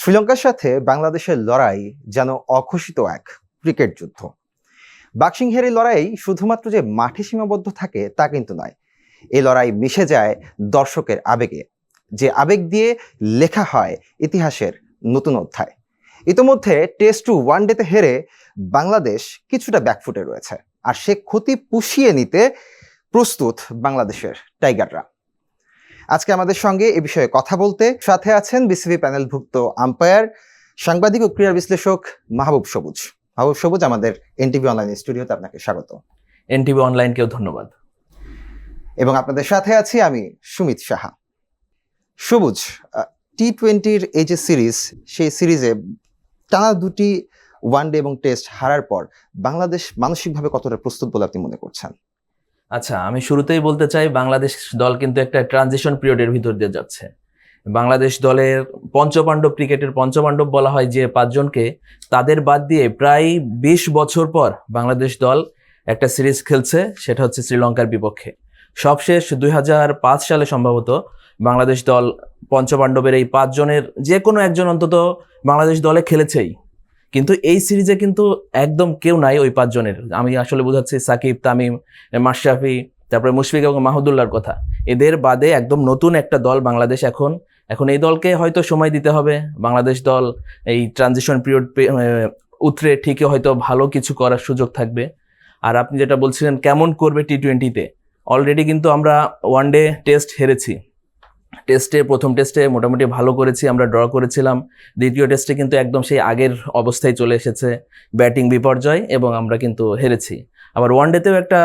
শ্রীলঙ্কার সাথে বাংলাদেশের লড়াই যেন অঘোষিত এক ক্রিকেট যুদ্ধ। বাক্সিংহের এই লড়াই শুধুমাত্র যে মাঠে সীমাবদ্ধ থাকে তা কিন্তু নয় এই লড়াই মিশে যায় দর্শকের আবেগে, যে আবেগ দিয়ে লেখা হয় ইতিহাসের নতুন অধ্যায়। ইতোমধ্যে টেস্ট টু ওয়ান ডেতে হেরে বাংলাদেশ কিছুটা ব্যাকফুটে রয়েছে, আর সে ক্ষতি পুষিয়ে নিতে প্রস্তুত বাংলাদেশের টাইগাররা। আজকে আমাদের সঙ্গে এ বিষয়ে কথা বলতে সাথে আছেন বিসিবি প্যানেলভুক্ত আম্পায়ার সাংবাদিক ও ক্রীড়া বিশ্লেষক মাহবুব সবুজ। মাহবুব সবুজ আমাদের এনটিভি অনলাইন স্টুডিওতে আপনাকে স্বাগত। এনটিভি অনলাইনকেও ধন্যবাদ। এবং আপনাদের সাথে আছি আমি সুমিত সাহা। সবুজ টি টোয়েন্টির এই যে সিরিজ সেই সিরিজে টানা দুটি ওয়ানডে এবং টেস্ট হারার পর বাংলাদেশ মানসিকভাবে কতটা প্রস্তুত বলে আপনি মনে করছেন? আচ্ছা আমি শুরুতেই বলতে চাই, বাংলাদেশ দল কিন্তু একটা ট্রানজিশন পিরিয়ডের ভিতর দিয়ে যাচ্ছে। বাংলাদেশ দলের পঞ্চপাণ্ডব ক্রিকেটের পঞ্চপাণ্ডব বলা হয় যে পাঁচজনকে, তাদের বাদ দিয়ে প্রায় বিশ বছর পর বাংলাদেশ দল একটা সিরিজ খেলছে, সেটা হচ্ছে শ্রীলঙ্কার বিপক্ষে। সবশেষ দুই হাজার পাঁচ সালে সম্ভবত বাংলাদেশ দল পঞ্চপাণ্ডবের এই পাঁচজনের যে কোনো একজন অন্তত বাংলাদেশ দলে খেলেছেই। কিন্তু এই সিরিজে কিন্তু একদম কেউ নাই ওই পাঁচজনের। আমি আসলে বোঝাচ্ছি সাকিব, তামিম, মাশরাফি, তারপরে মুশফিক এবং মাহমুদুল্লাহর কথা। এদের বাদে একদম নতুন একটা দল বাংলাদেশ এখন। এখন এই দলকে হয়তো সময় দিতে হবে। বাংলাদেশ দল এই ট্রানজিশন পিরিয়ড উতরে ঠিকই হয়তো ভালো কিছু করার সুযোগ থাকবে। আর আপনি যেটা বলছিলেন, কেমন করবে টি টোয়েন্টিতে অলরেডি কিন্তু আমরা ওয়ান ডে টেস্ট হেরেছি। টেস্টে প্রথম টেস্টে মোটামুটি ভালো করেছি, আমরা ড্র করেছিলাম। দ্বিতীয় টেস্টে কিন্তু একদম সেই আগের অবস্থায় চলে এসেছে ব্যাটিং বিপর্যয় এবং আমরা কিন্তু হেরেছি। আবার ওয়ানডেতেও একটা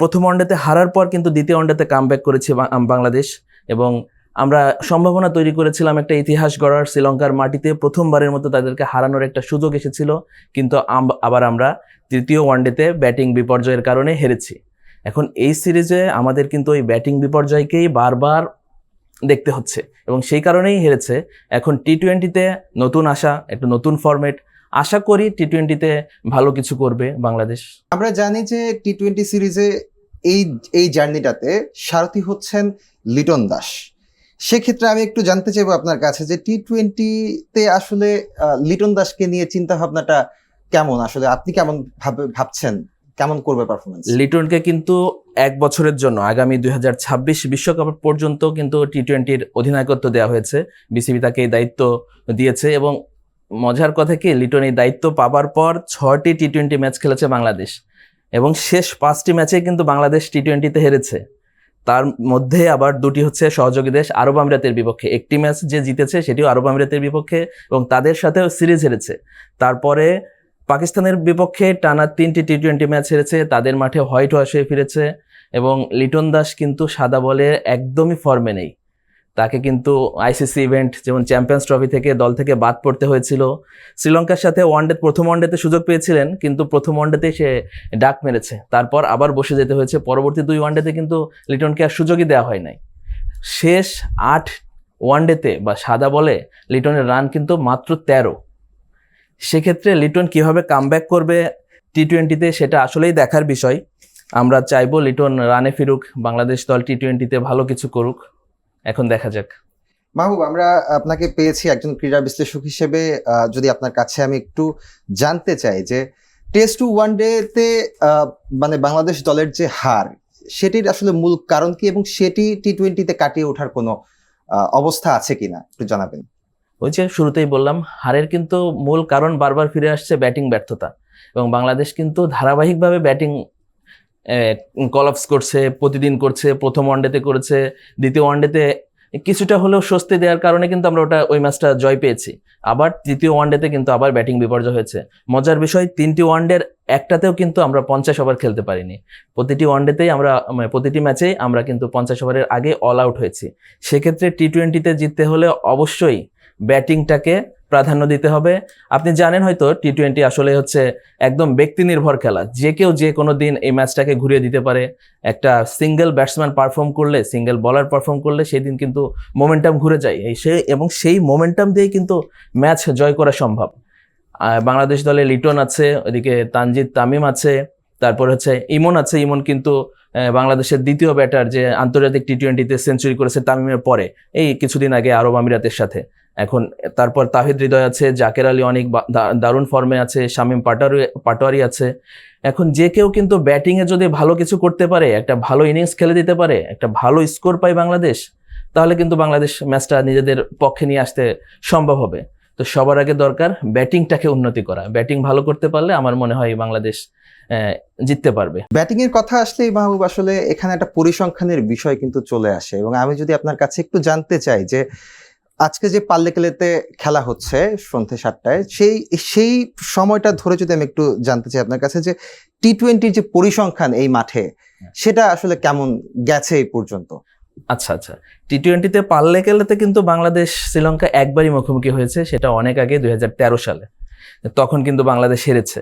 প্রথম ওয়ানডেতে হারার পর কিন্তু দ্বিতীয় ওয়ানডেতে কাম ব্যাক করেছি বাংলাদেশ এবং আমরা সম্ভাবনা তৈরি করেছিলাম একটা ইতিহাস গড়ার, শ্রীলঙ্কার মাটিতে প্রথমবারের মতো তাদেরকে হারানোর একটা সুযোগ এসেছিল, কিন্তু আবার আমরা তৃতীয় ওয়ানডেতে ব্যাটিং বিপর্যয়ের কারণে হেরেছি। এখন এই সিরিজে আমাদের কিন্তু ওই ব্যাটিং বিপর্যয়কেই বারবার দেখতে হচ্ছে। এবং সেই কারণেই হেরেছে। এখন টি টোয়েন্টিতে নতুন আশা, একটা নতুন ফরম্যাট আশা করি টি টোয়েন্টিতে ভালো কিছু করবে বাংলাদেশ। আমরা জানি যে টি টোয়েন্টি সিরিজে এই এই জার্নিটাতে সারথি হচ্ছেন লিটন দাস। সেক্ষেত্রে আমি একটু জানতে চাইব আপনার কাছে যে টি টোয়েন্টিতে আসলে লিটন দাসকে নিয়ে চিন্তা ভাবনাটা কেমন? আসলে আপনি কেমন ভাবে, ভাবছেন? কেমন করবে পারফরমেন্স লিটনকে কিন্তু এক বছরের জন্য, আগামী দুই হাজার ছাব্বিশ বিশ্বকাপ পর্যন্ত কিন্তু টি টোয়েন্টির অধিনায়কত্ব দেওয়া হয়েছে। বিসিবি তাকে এই দায়িত্ব দিয়েছে এবং মজার কথা কি, লিটন এই দায়িত্ব পাবার পর ছয়টি টি টোয়েন্টি ম্যাচ খেলেছে বাংলাদেশ এবং শেষ পাঁচটি ম্যাচে কিন্তু বাংলাদেশ টি টোয়েন্টিতে হেরেছে। তার মধ্যে আবার দুটি হচ্ছে সহযোগী দেশ, আরব আমিরাতের বিপক্ষে। একটি ম্যাচ যে জিতেছে, সেটিও আরব আমিরাতের বিপক্ষে এবং তাদের সাথেও সিরিজ হেরেছে। তারপরে পাকিস্তানের বিপক্ষে টানা তিনটি টি টোয়েন্টি ম্যাচ হেরেছে, তাদের মাঠে হোয়াইট ওয়াশ হয়ে ফিরেছে এবং লিটন দাস কিন্তু সাদা বলে একদমই ফর্মে নেই। তাকে কিন্তু আইসিসি ইভেন্ট যেমন চ্যাম্পিয়ন্স ট্রফি থেকে দল থেকে বাদ পড়তে হয়েছিল। শ্রীলঙ্কার সাথে ওয়ানডে প্রথম ওয়ানডেতে সুযোগ পেয়েছিলেন, কিন্তু প্রথম ওয়ানডেতেই সে ডাক মেরেছে। তারপর আবার বসে যেতে হয়েছে। পরবর্তী দুই ওয়ানডেতে কিন্তু লিটনকে আর সুযোগই দেওয়া হয় নাই। শেষ আট ওয়ানডেতে বা সাদা বলে লিটনের রান কিন্তু মাত্র তেরো। সেক্ষেত্রে লিটন কীভাবে কামব্যাক করবে টি টোয়েন্টিতে সেটা আসলেই দেখার বিষয়। আমরা চাইব লিটন রানে ফিরুক, বাংলাদেশ দল টি টোয়েন্টিতে ভালো কিছু করুক। এখন দেখা যাক। মাহবুব, আমরা আপনাকে পেয়েছি একজন ক্রীড়া বিশ্লেষক হিসেবে। যদি আপনার কাছে আমি একটু জানতে চাই যে টেস্ট টু ওয়ান ডেতে মানে বাংলাদেশ দলের যে হার, সেটির আসলে মূল কারণ কি এবং সেটি টি টোয়েন্টিতে কাটিয়ে ওঠার কোনো অবস্থা আছে কিনা একটু জানাবেন। ওই যে শুরুতেই বললাম, হারের কিন্তু মূল কারণ বারবার ফিরে আসছে ব্যাটিং ব্যর্থতা। এবং বাংলাদেশ কিন্তু ধারাবাহিকভাবে ব্যাটিং কলাপস করছে, প্রতিদিন করছে, প্রথম ওয়ানডেতে করেছে, দ্বিতীয় ওয়ানডেতে কিছুটা হলেও স্বস্তি দেওয়ার কারণে কিন্তু আমরা ওটা ওই ম্যাচটা জয় পেয়েছি। আবার তৃতীয় ওয়ানডেতে কিন্তু আবার ব্যাটিং বিপর্যয় হয়েছে। মজার বিষয়, তিনটি ওয়ানডের একটাতেও কিন্তু আমরা পঞ্চাশ ওভার খেলতে পারিনি। প্রতিটি ওয়ানডেতেই আমরা মানে প্রতিটি ম্যাচেই আমরা কিন্তু পঞ্চাশ ওভারের আগে অল আউট হয়েছি। সেক্ষেত্রে টি টোয়েন্টিতে জিততে হলে অবশ্যই ব্যাটিংটাকে প্রাধান্য দিতে হবে। আপনি জানেন হয়তো টি টোয়েন্টি আসলে হচ্ছে একদম ব্যক্তি নির্ভর খেলা। যে কেউ যে কোনো দিন এই ম্যাচটাকে ঘুরিয়ে দিতে পারে। একটা সিঙ্গেল ব্যাটসম্যান পারফর্ম করলে সিঙ্গেল বলার পারফর্ম করলে সেই দিন কিন্তু মোমেন্টাম ঘুরে যায়। এই সে এবং সেই মোমেন্টাম দিয়েই কিন্তু ম্যাচ জয় করা সম্ভব। বাংলাদেশ দলে লিটন আছে, ওদিকে তানজিদ তামিম আছে, তারপর হচ্ছে ইমন আছে। ইমন কিন্তু বাংলাদেশের দ্বিতীয় ব্যাটার যে আন্তর্জাতিক টি টোয়েন্টিতে সেঞ্চুরি করেছে তামিমের পরে। এই কিছুদিন আগে আরব আমিরাতের সাথে। এখন তারপর তাহিদ হৃদয় আছে, জাকের আলী অনেক দারুণ ফর্মে আছে, শামীম পাটারি পাটোয়ারি আছে। এখন যে কেউ কিন্তু ব্যাটিংয়ে যদি ভালো কিছু করতে পারে, একটা ভালো ইনিংস খেলে দিতে পারে, একটা ভালো স্কোর পায় বাংলাদেশ, তাহলে কিন্তু বাংলাদেশ ম্যাচটা নিজেদের পক্ষে নিয়ে আসতে সম্ভব হবে। তো সবার আগে দরকার ব্যাটিংটাকে উন্নতি করা। ব্যাটিং ভালো করতে পারলে আমার মনে হয় বাংলাদেশ জিততে পারবে। ব্যাটিং এর কথা আসলেই মাহবুব, আসলে এখানে একটা পরিসংখ্যানের বিষয় কিন্তু চলে আসে। এবং আমি যদি আপনার কাছে একটু জানতে চাই যে আজকে যে পাল্লেকেলেতে খেলা হচ্ছে সন্ধ্যে সাতটায় সেই সেই সময়টা ধরে যদি আমি একটু জানতে চাই আপনার কাছে যে টি টোয়েন্টির যে পরিসংখ্যান এই মাঠে সেটা আসলে কেমন গেছে এই পর্যন্ত? আচ্ছা আচ্ছা। টি টোয়েন্টিতে পারলে খেলাতে কিন্তু বাংলাদেশ শ্রীলঙ্কা একবারই মুখোমুখি হয়েছে সেটা অনেক আগে দুই হাজার তেরো সালে। তখন কিন্তু বাংলাদেশ হেরেছে।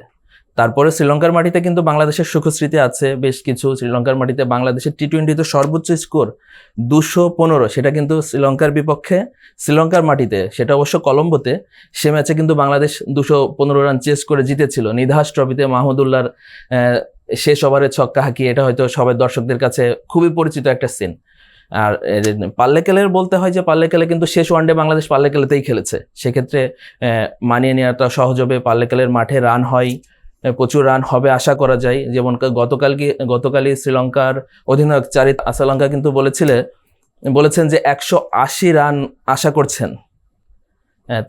তারপরে শ্রীলঙ্কার মাটিতে কিন্তু বাংলাদেশের সুখস্মৃতি আছে, বেশ কিছু। শ্রীলঙ্কার মাটিতে বাংলাদেশের টি টোয়েন্টিতে সর্বোচ্চ স্কোর দুশো পনেরো, সেটা কিন্তু শ্রীলঙ্কার বিপক্ষে। শ্রীলঙ্কার মাটিতে, সেটা অবশ্য কলম্বোতে, সে ম্যাচে কিন্তু বাংলাদেশ দুশো পনেরো রান চেস করে জিতেছিল। নিধাস ট্রফিতে মাহমুদুল্লাহর শেষ ওভারে ছক্কা হাঁকিয়ে, এটা হয়তো সবাই দর্শকদের কাছে খুবই পরিচিত একটা সিন আর পাল্লেকেলের বলতে হয় যে পাল্লেকেলে কিন্তু শেষ ওয়ানডে বাংলাদেশ পাল্লেকেলেতেই খেলেছে। সেক্ষেত্রে মানিয়ে নেওয়াটা সহজ হবে। পাল্লেকেলের মাঠে রান হয়। প্রচুর রান হবে, আশা করা যায়। যেমন গতকালকে, গতকালই শ্রীলঙ্কার অধিনায়ক চারিত আসালঙ্কা কিন্তু বলেছিলে, বলেছেন যে একশো আশি রান আশা করছেন।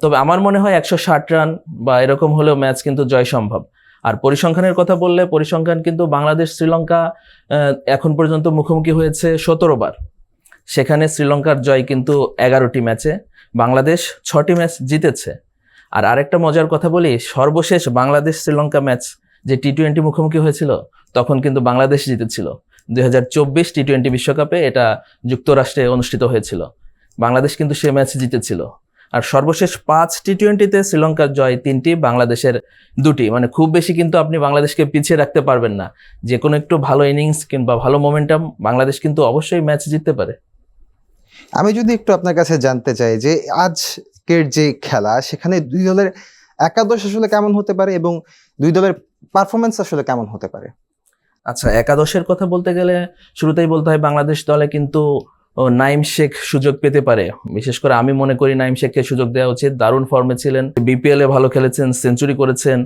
তবে আমার মনে হয় একশো ষাট রান বা এরকম হলেও ম্যাচ কিন্তু জয় সম্ভব। আর পরিসংখ্যানের কথা বললে, পরিসংখ্যান কিন্তু বাংলাদেশ শ্রীলঙ্কা এখন পর্যন্ত মুখোমুখি হয়েছে সতেরো বার। সেখানে শ্রীলঙ্কার জয় কিন্তু এগারোটি ম্যাচে বাংলাদেশ ছটি ম্যাচ জিতেছে। আর আরেকটা মজার কথা বলি, সর্বশেষ বাংলাদেশ শ্রীলঙ্কা ম্যাচ যে টি টোয়েন্টি মুখোমুখি হয়েছিল, তখন কিন্তু বাংলাদেশ জিতেছিল। দুই হাজার চব্বিশ টি টোয়েন্টি বিশ্বকাপে এটা যুক্তরাষ্ট্রে অনুষ্ঠিত হয়েছিল। বাংলাদেশ কিন্তু সে ম্যাচ জিতেছিল। আর সর্বশেষ পাঁচ টি টোয়েন্টিতে শ্রীলঙ্কার জয় তিনটি, বাংলাদেশের দুটি। মানে খুব বেশি কিন্তু আপনি বাংলাদেশকে পিছিয়ে রাখতে পারবেন না। যে কোনো একটু ভালো ইনিংস কিংবা ভালো মোমেন্টাম, বাংলাদেশ কিন্তু অবশ্যই ম্যাচ জিততে পারে। আমি যদি একটু আপনার কাছে জানতে চাই যে আজকের যে খেলা, সেখানে দুই দলের একাদশ আসলে কেমন হতে পারে এবং দুই দলের পারফরমেন্স আসলে কেমন হতে পারে? আচ্ছা একাদশের কথা বলতে গেলে শুরুতেই বলতে হয় বাংলাদেশ দলে কিন্তু নাইম শেখ সুযোগ পেতে পারে। বিশেষ করে আমি মনে করি নাইম শেখকে সুযোগ দেওয়া উচিত। দারুণ ফর্মে ছিলেন। বিপিএল ভালো খেলেছেন সেঞ্চুরি করেছেন।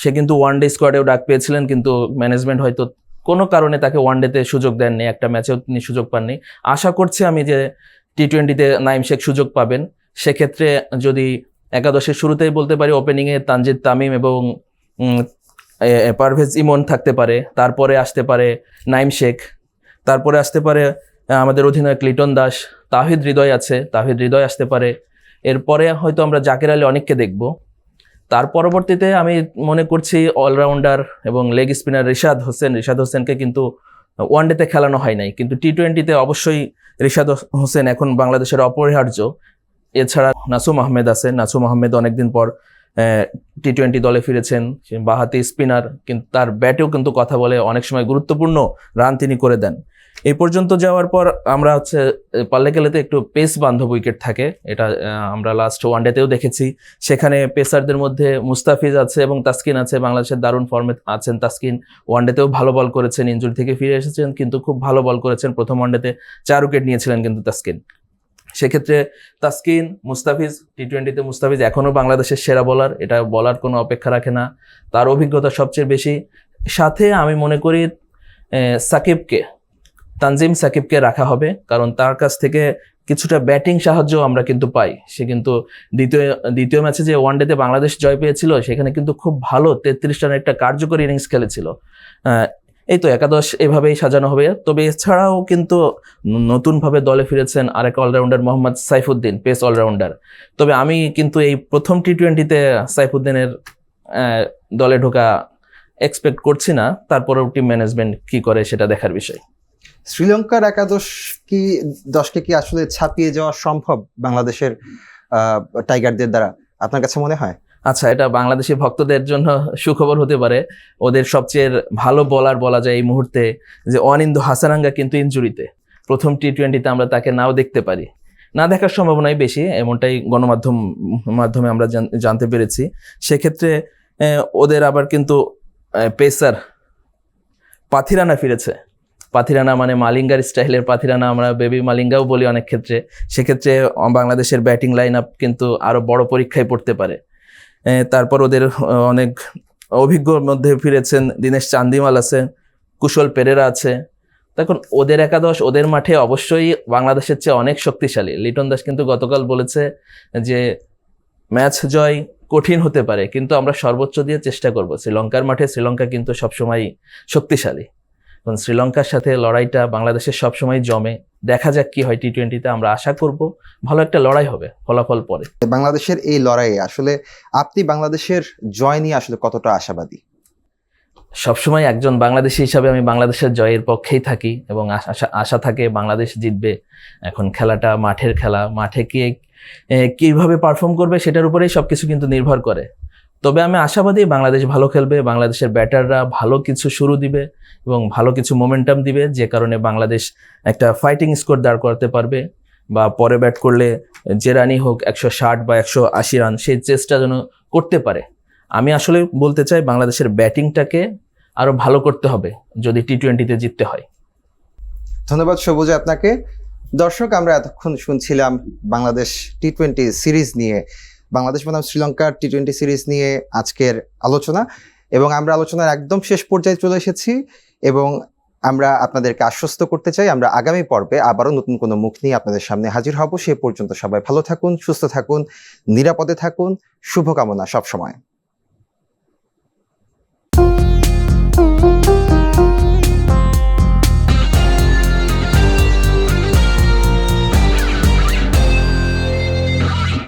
সে কিন্তু ওয়ান ডে স্কোয়াডেও ডাক পেয়েছিলেন, কিন্তু ম্যানেজমেন্ট হয়তো কোনো কারণে তাকে ওয়ান ডেতে সুযোগ দেননি। একটা ম্যাচেও তিনি সুযোগ পাননি। আশা করছি আমি যে টি টোয়েন্টিতে নাইম শেখ সুযোগ পাবেন। সেক্ষেত্রে যদি একাদশের শুরুতেই বলতে পারি ওপেনিংয়ে তানজিদ তামিম এবং পারভেজ ইমন থাকতে পারে, তারপরে আসতে পারে নাইম শেখ, তারপরে আসতে পারে আমাদের অধিনায়ক লিটন দাস, তাহিদ হৃদয় আছে, তাহিদ হৃদয় আসতে পারে। এরপরে হয়তো আমরা জাকের আলী অনেককে দেখব। তার পরবর্তীতে আমি মনে করছি অলরাউন্ডার এবং লেগ স্পিনার রিশাদ হোসেন, রিশাদ হোসেনকে কিন্তু ওয়ানডেতে খেলানো হয় নাই, কিন্তু টি টোয়েন্টিতে অবশ্যই রিশাদ হোসেন এখন বাংলাদেশের অপরিহার্য। এছাড়া নাসুম আহমেদ আছে। নাসুম আহমেদ অনেকদিন পর টি টোয়েন্টি দলে ফিরেছেন বাহাতি স্পিনার কিন্তু তার ব্যাটেও কিন্তু কথা বলে, অনেক সময় গুরুত্বপূর্ণ রান তিনি করে দেন। এই পর্যন্ত যাওয়ার পর আমরা হচ্ছে পাল্লে খেলেতে একটু পেস বান্ধব উইকেট থাকে। এটা আমরা লাস্ট ওয়ানডেতেও দেখেছি। সেখানে পেসারদের মধ্যে মুস্তাফিজ আছে এবং তাসকিন আছে। বাংলাদেশের দারুণ ফর্মে আছেন তাসকিন। ওয়ানডেতেও ভালো বল করেছেন ইঞ্জুরি থেকে ফিরে এসেছেন, কিন্তু খুব ভালো বল করেছেন। প্রথম ওয়ানডেতে চার উইকেট নিয়েছিলেন কিন্তু তাসকিন। সেক্ষেত্রে তাসকিন, মুস্তাফিজ টি টোয়েন্টিতে মুস্তাফিজ এখনও বাংলাদেশের সেরা বলার এটা বলার কোনো অপেক্ষা রাখে না। তার অভিজ্ঞতা সবচেয়ে বেশি। সাথে আমি মনে করি সাকিবকে, তানজিম সাকিবকে রাখা হবে, কারণ তার কাছ থেকে কিছুটা ব্যাটিং সাহায্য আমরা কিন্তু পাই। সে কিন্তু দ্বিতীয় দ্বিতীয় ম্যাচে যে ওয়ানডেতে বাংলাদেশ জয় পেয়েছিল, সেখানে কিন্তু খুব ভালো তেত্রিশ রানের একটা কার্যকরী ইনিংস খেলেছিল। এই তো একাদশ এভাবেই সাজানো হবে। তবে এছাড়াও কিন্তু নতুনভাবে দলে ফিরেছেন আরেক allrounder Mohammad Saifuddin pace allrounder তবে আমি কিন্তু এই প্রথম টি টোয়েন্টিতে সাইফুদ্দিনের দলে ঢোকা এক্সপেক্ট করছি না। তারপরেও টিম ম্যানেজমেন্ট কি করে সেটা দেখার বিষয়। শ্রীলঙ্কার একাদশ কি, দশকে কি আসলে ছাপিয়ে যাওয়া সম্ভব বাংলাদেশের টাইগারদের দ্বারা? আপনার কাছে মনে হয়? আচ্ছা এটা বাংলাদেশি ভক্তদের জন্য সুখবর হতে পারে। ওদের সবচেয়ে ভালো বলার বলা যায় এই মুহূর্তে যে অনিন্দ হাসানাঙ্গা কিন্তু ইনজুরিতে প্রথম টি টোয়েন্টিতে আমরা তাকে নাও দেখতে পারি। না দেখার সম্ভাবনাই বেশি, এমনটাই গণমাধ্যম, মাধ্যমে আমরা জানতে পেরেছি। সেক্ষেত্রে ওদের আবার কিন্তু পেসার পাথিরানা ফিরেছে। পাথিরানা মানে মালিঙ্গার স্টাইলের পাথিরানা, আমরা বেবি মালিঙ্গাও বলি অনেক ক্ষেত্রে। সেক্ষেত্রে, বাংলাদেশের ব্যাটিং লাইন আপ কিন্তু আরও বড় পরীক্ষায় পড়তে পারে। তারপর ওদের অনেক অভিজ্ঞর মধ্যে ফিরেছেন দীনেশ চান্দিমাল আছে, কুশল পেরেরা আছে। তখন ওদের একাদশ ওদের মাঠে অবশ্যই বাংলাদেশের চেয়ে অনেক শক্তিশালী। লিটন দাস কিন্তু গতকাল বলেছে যে, ম্যাচ জয় কঠিন হতে পারে, কিন্তু আমরা সর্বোচ্চ দিয়ে চেষ্টা করব। শ্রীলঙ্কার মাঠে শ্রীলঙ্কা কিন্তু সবসময় শক্তিশালী। এবং শ্রীলঙ্কার সাথে লড়াইটা বাংলাদেশের সবসময় জমে। দেখা যাক কি হয় টি টোয়েন্টিতে আমরা আশা করব ভালো একটা লড়াই হবে ফলাফল পরে। বাংলাদেশের এই লড়াইয়ে আসলে আপনি বাংলাদেশের জয় নিয়ে আসলে কতটা আশাবাদী? সবসময় একজন বাংলাদেশি হিসাবে আমি বাংলাদেশের জয়ের পক্ষেই থাকি এবং আশা আশা থাকে বাংলাদেশ জিতবে। এখন খেলাটা মাঠের খেলা মাঠে কি কীভাবে পারফর্ম করবে সেটার উপরেই সবকিছু কিন্তু নির্ভর করে। তবে আমি আশাবাদী বাংলাদেশ ভালো খেলবে, বাংলাদেশের ব্যাটাররা ভালো কিছু শুরু দিবে এবং ভালো কিছু মোমেন্টাম দিবে যে কারণে বাংলাদেশ একটা ফাইটিং স্কোর দাঁড় করাতে পারবে বা পরে ব্যাট করলে যে রানই হোক একশো ষাট বা একশো আশি রান সেই চেষ্টা যেন করতে পারে। আমি আসলে বলতে চাই বাংলাদেশের ব্যাটিংটাকে আরও ভালো করতে হবে যদি টি টোয়েন্টিতে জিততে হয়। ধন্যবাদ সবুজ আপনাকে। দর্শক, আমরা এতক্ষণ শুনছিলাম বাংলাদেশ টি টোয়েন্টি সিরিজ নিয়ে। বাংলাদেশ বনাম শ্রীলঙ্কার টি টোয়েন্টি সিরিজ নিয়ে আজকের আলোচনা। এবং আমরা আলোচনার একদম শেষ পর্যায়ে চলে এসেছি এবং আমরা আপনাদেরকে আশ্বস্ত করতে চাই, আমরা আগামী পর্বে আবারও নতুন কোনো মুখ নিয়ে আপনাদের সামনে হাজির হব। সে পর্যন্ত সবাই ভালো থাকুন, সুস্থ থাকুন, নিরাপদে থাকুন। শুভকামনা সবসময়।